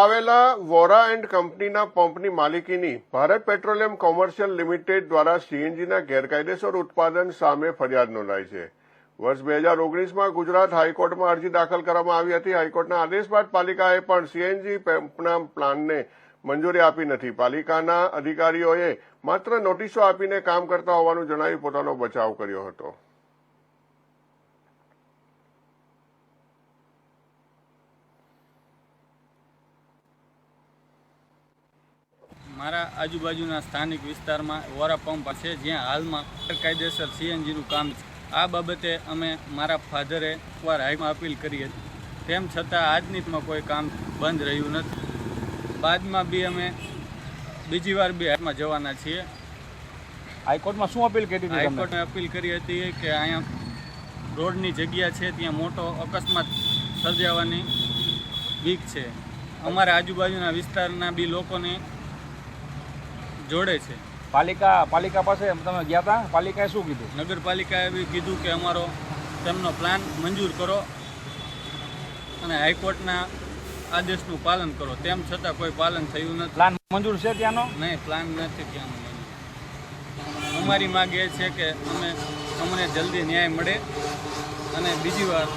આવેલા વોરા એન્ડ કંપનીના પંપની માલિકીની ભારત પેટ્રોલિયમ કોમર્શિયલ લિમિટેડ દ્વારા સીએનજીના ગેરકાયદેસર ઉત્પાદન સામે ફરિયાદ નોંધાઈ છે. વર્ષ બે હજાર ઓગણીસમાં ગુજરાત હાઈકોર્ટમાં અરજી દાખલ કરવામાં આવી હતી. હાઈકોર્ટના આદેશ બાદ પાલિકાએ પણ સીએનજી પંપના પ્લાનને મંજૂરી આપી નથી. પાલિકાના અધિકારીઓએ માત્ર નોટિસો આપીને કામ કરતા હોવાનું જણાવી પોતાનો બચાવ કર્યો હતો. મારા આજુબાજુના સ્થાનિક વિસ્તારમાં વોરા પંપ છે જ્યાં હાલમાં કાયદેસર સીએનજીનું કામ છે. આ બાબતે અમે મારા ફાધરે એકવાર હાઈમાં અપીલ કરી હતી. તેમ છતાં આજનીતમાં કોઈ કામ બંધ રહ્યું નથી. બાદમાં બી અમે બીજી વાર બી હાઈમાં જવાના છીએ. હાઈકોર્ટમાં શું અપીલ કરી હતી તમને? હાઈકોર્ટે અપીલ કરી હતી કે અહીંયા રોડની જગ્યા છે ત્યાં મોટો અકસ્માત સર્જાવાની બીક છે. અમારા આજુબાજુના વિસ્તારના બી લોકોને જોડે છે. પાલિકા પાલિકા પાસે તમે ગયા હતા પાલિકાએ શું કીધું? નગરપાલિકાએ કીધું કે અમારો તેમનો પ્લાન મંજૂર કરો અને હાઈકોર્ટના આદેશનું પાલન કરો. તેમ છતાં કોઈ પાલન થયું નથી. પ્લાન મંજૂર છે ત્યાંનો? નહીં પ્લાન નથી ત્યાંનો અમારી માગ એ છે કે અમે અમને જલ્દી ન્યાય મળે અને બીજી વાર